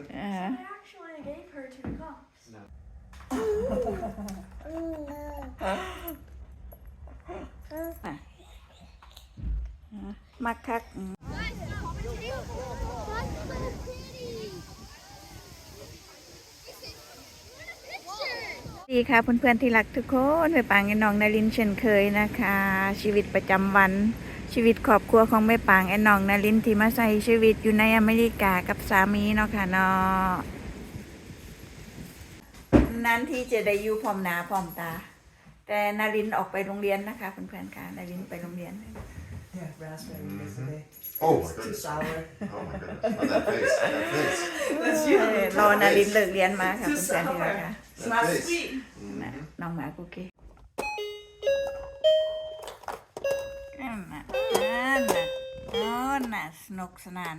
further? อ่า I actually gave her to the cops. No. อะมักคักอืมดีค่ะเพื่อนๆที่รักทุกคนไปปางไอ้น้องนารินเช่นเคยนะคะ ชีวิตประจำวัน ชีวิตครอบครัวของแม่ปางไอ้น้องนารินที่มาใช้ชีวิตอยู่ในอเมริกากับสามีเนาะค่ะเนาะนั้นที่จะได้อยู่พร้อมหน้าพร้อมตา แต่นารินออกไปโรงเรียนนะคะเพื่อนๆค่ะนารินไปโรงเรียน Yeah, raspberry yesterday. Oh my It's too goodness. sour. Oh my goodness. Oh, that face. That face. That's เออรอนารินเลิกเรียนมาค่ะ Too เพื่อนๆที่รัก sour. ค่ะ It's not face. sweet. น่ะน้องหมาคุกกี้นั่นน่ะ นั่นน่ะโอ้น่ะ สนุกสนาน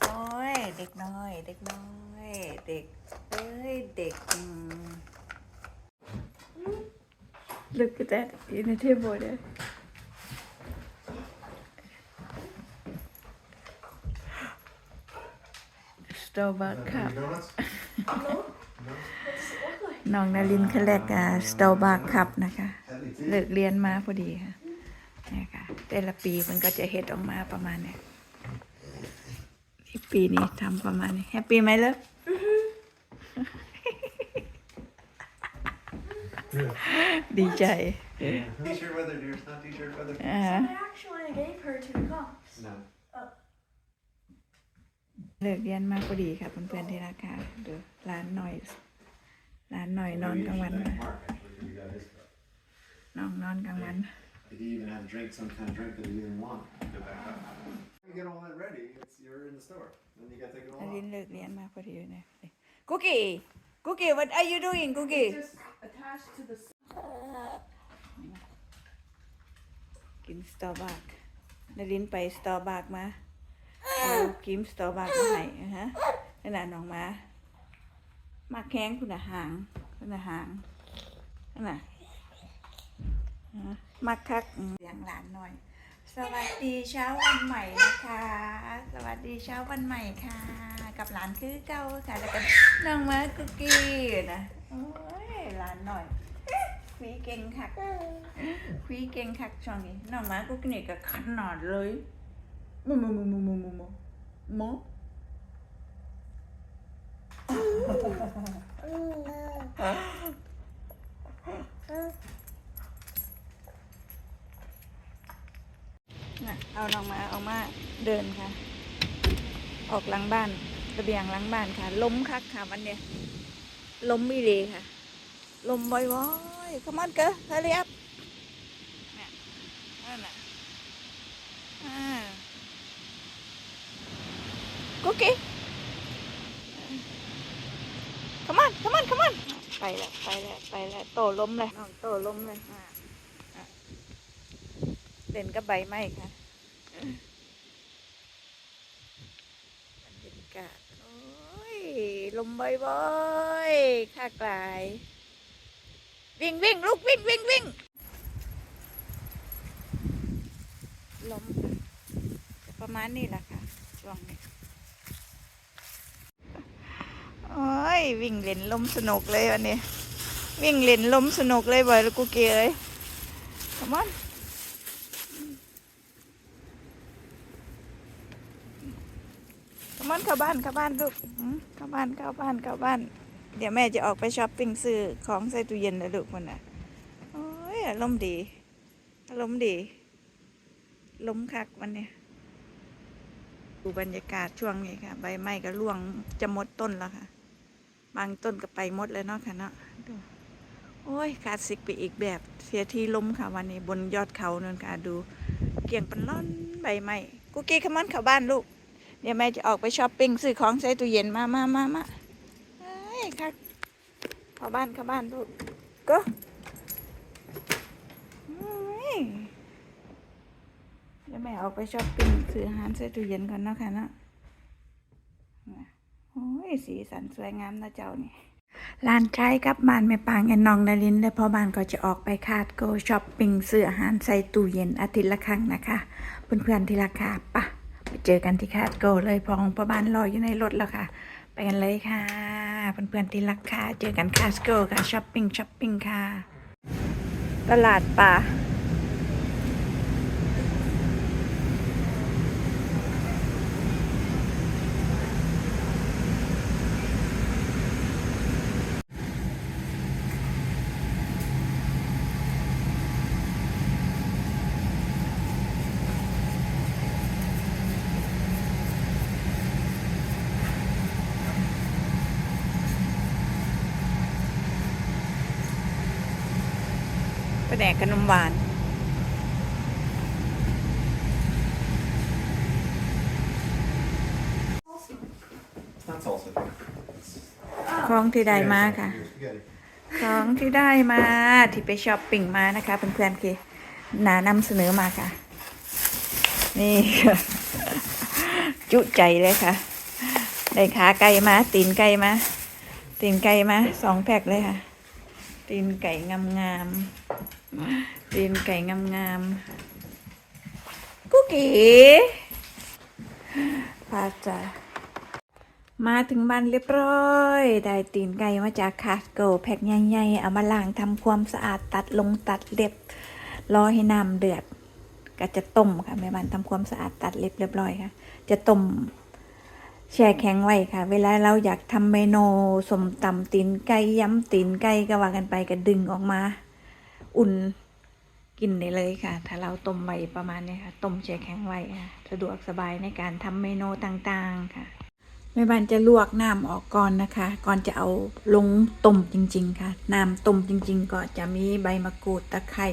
โอ้ย เด็กน้อย เด็กน้อย เด็กเอ้ย เด็ก Look at that in the table there. Starbucks cup. No. น้องนารินคแลกกับสตอบัคคับนะคะ เลิ tea. กเรียนมาพอดีค่ะนี่ค่ะ แต่ละปีมันก็จะเฮ็ดออกมาประมาณเนี้ยนี่ปีนี้ทำประมาณนี้แฮปปี้ไหมเลิฟดีใจ T-shirt weather, dear. It's not t-shirt weather. อ่า I actually gave her to the cops. No. เลิกเรียนมาพอดีค่ะเพื่อนๆที่ราคาดูร้านหน่อย ร้านหน่อยนอนกลางวันค่ะ Mark, actually, 'cause he got his cup. น้องนอนกลางวัน Did he even have drink, some kind of drink that he didn't want? Get back up. You get all that ready. It's you're in the store. Then you gotta take it all นา off. รินเลิกเรียนมาพอดีเนี่ยกุกกี้กุกกี้ what are you doing กุกกี้ Just attached to the กินสตอบัคนารินไปสตอบัคมาเอากิมสตอบัคมาให้อะฮะนั่นน่ะน้องมา มาแข้งคุณอาหาง คุณอาหางนั่นน่ะฮะ มาคักอืมเสียงหลานหน่อย สวัสดีเช้าวันใหม่นะคะ สวัสดีเช้าวันใหม่ค่ะ กับหลานคือเก้าค่ะแล้วก็น้องมาคุกกี้นะโอ้ยหลานหน่อยคุยเก่งคักคุยเก่งคักช่วงนี้น้องมากุ๊กนี่ก็ขนาดเลยโมโมโมโมโมโมโมโมน่ะ เอาน้องหมาเอามาเดินค่ะ ออกหลังบ้านระเบียงหลังบ้านค่ะ ล้มคักค่ะวันเนี้ยล้มไม่เลยค่ะ ลมบ่อยๆ come on girl hurry up เนี่ยนั่นน่ะอ่ากุ๊กกี้ come on come on come on ไปแล้วไปแล้วไปแล้วโตล้มเลยน้องโตล้มเลยอ่าอะเล่นกับใบไม้ค่ะ บรรยากาศโอ้ย ลมบ่อยๆค่ากลาย วิ่งวิ่งลูกวิ่งวิ่งวิ่งลมประมาณนี้แหละค่ะช่วงนี้โอ้ย วิ่งเล่นลมสนุกเลยวันนี้ วิ่งเล่นลมสนุกเลยบ่อยแล้วกูเกยเลยข มันเข้าบ้านเข้าบ้านลูกเข้าบ้านเข้าบ้านเข้าบ้าน เดี๋ยวแม่จะออกไปช้อปปิ้งซื้อของใส่ตู้เย็นแล้วลูกมันน่ะโอ้ยอารมณ์ดีอารมณ์ดี ลมคักวันเนี้ยดูบรรยากาศช่วงนี้ค่ะ ใบไม้ก็ร่วงจะหมดต้นแล้วค่ะ บางต้นก็ไปหมดเลยเนาะค่ะเนาะดูโอ้ยคลาสสิกไปอีกแบบเสียทีลมค่ะวันนี้บนยอดเขานั่นค่ะดู เกี่ยงเป็นล่อนใบไม้กุกกี้ขมันเข้าบ้านลูก เดี๋ยวแม่จะออกไปช้อปปิ้งซื้อของใส่ตู้เย็นมามามามาเอ้ยค่ะเข้าบ้านเข้าบ้านลูกก็เอ้ยเดี๋ยวแม่ออกไปช้อปปิ้งซื้ออาหารใส่ตู้เย็นก่อนเนาะค่ะเนาะโอ้ยสีสันสวยงามนะเจ้านี่ร้านใช้กับบ้านแม่ปางแอนนองนารินและพ่อบ้านก็จะออกไปคาดโกช้อปปิ้งซื้ออาหารใส่ตู้เย็นอาทิตย์ละครั้งนะคะ เพื่อนๆที่ราคาปะ ไปเจอกันที่คาดโกเลยพองประบานรออยู่ในรถแล้วค่ะ ไปกันเลยค่ะเพื่อนๆที่รักค่ะ เจอกันคาสโกค่ะช้อปปิ้งช้อปปิ้งค่ะ ตลาดป่า แดกขนมหวานของที่ได้มาค่ะ ของที่ได้มาที่ไปช้อปปิ้งมานะคะเพื่อนๆคือหนานำเสนอมาค่ะ นี่ค่ะ จุใจเลยค่ะ ได้ขาไก่มา ตีนไก่มา ตีนไก่มาสองแพ็คเลยค่ะ ตีนไก่งามๆ ตีนไก่งามๆกุ๊กกี้พาจ้ามาถึงบ้านเรียบร้อย ได้ตีนไก่มาจากคาสโกแพ็คใหญ่ๆเอามาล้างทำความสะอาดตัดลงตัดเล็บ รอให้น้ำเดือด ก็จะต้มค่ะแม่บ้านทำความสะอาดตัดเล็บเรียบร้อยค่ะ จะต้มแช่แข็งไว้ค่ะ เวลาเราอยากทำเมนูสมตำตีนไก่ย้ำตีนไก่ก็ว่ากันไปก็ดึงออกมา อุ่นกินได้เลยค่ะ ถ้าเราต้มไว้ประมาณนี้ค่ะต้มแช่แข็งไว้ค่ะสะดวกสบายในการทำเมนูต่างๆค่ะแม่บ้านจะลวกน้ำออกก่อนนะคะ ก่อนจะเอาลงต้มจริง ๆ ค่ะน้ำต้มจริง ๆ ก็จะมีใบมะกรูดตะไคร้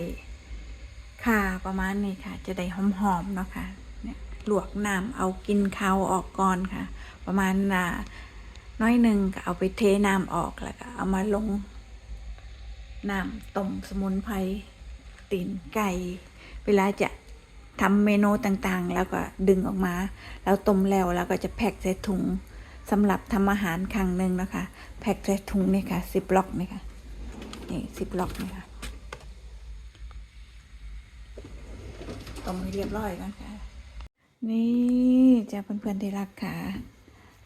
ข่าประมาณนี้ค่ะ จะได้หอมๆเนาะค่ะเนี่ยลวกน้ำเอากินข้าวออกก่อนค่ะ ประมาณน่ะน้อยหนึ่งก็เอาไปเทน้ำออกแล้วก็เอามาลง น้ำต้มสมุนไพรตีนไก่ เวลาจะทำเมนูต่างๆ แล้วก็ดึงออกมา แล้วต้มแล้วแล้วก็จะแพ็คใส่ถุงสำหรับทำอาหารครั้งหนึ่งนะคะ แพ็คใส่ถุงนี่ค่ะสิบล็อกนี่ค่ะนี่สิบล็อกนี่ค่ะต้มให้เรียบร้อยก่อนค่ะ นี่จะเพื่อนๆที่รักค่ะ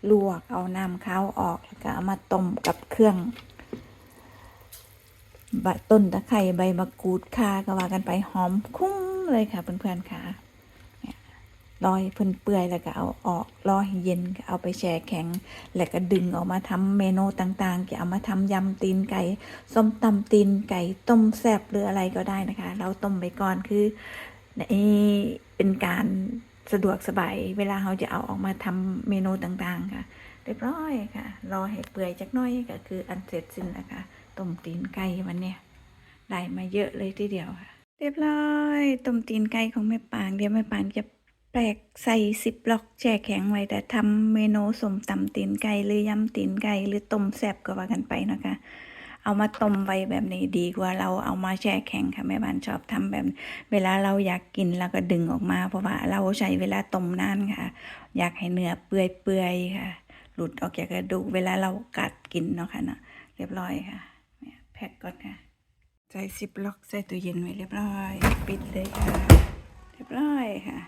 ลวกเอาน้ำข้าวออกแล้วก็เอามาต้มกับเครื่อง ใบต้นตะไคร้ใบมะกรูดข่าก็ว่ากันไปหอมคุ้มเลยค่ะเพื่อนๆค่ะรอให้เพิ่นเปื่อยแล้วก็เอาออกรอให้เย็นก็เอาไปแช่แข็ง แล้วก็ดึงออกมาทำเมนูต่างๆจะเอามาทำยำตีนไก่ส้มตำตีนไก่ต้มแซ่บหรืออะไรก็ได้นะคะ เราต้มไปก่อนคือนี่เป็นการสะดวกสบายเวลาเราจะเอาออกมาทำเมนูต่างๆค่ะ เรียบร้อยค่ะ รอให้เปื่อยจักน้อยก็คืออันเสร็จสิ้นนะคะ ต้มตีนไก่วันเนี้ยได้มาเยอะเลยทีเดียวค่ะ เรียบร้อยต้มตีนไก่ของแม่ปางเดี๋ยวแม่ปางจะแปลกใส่สิบล็อกแช่แข็งไว้ แต่ทำเมนูสมตำตีนไก่หรือยำตีนไก่หรือต้มแซบก็ว่ากันไปนะคะ เอามาต้มไว้แบบนี้ดีกว่าเราเอามาแช่แข็งค่ะแม่บ้านชอบทำแบบ เวลาเราอยากกินเราก็ดึงออกมา เพราะว่าเราใช้เวลาต้มนานค่ะ อยากให้เนื้อเปื่อยๆค่ะ หลุดออกจากกระดูกเวลาเรากัดกินเนาะค่ะเนาะเรียบร้อยค่ะ พ็คก่อนค่ะ ใส่สิบล็อกใส่ตู้เย็นไว้เรียบร้อย ปิดเลยค่ะ เรียบร้อยค่ะ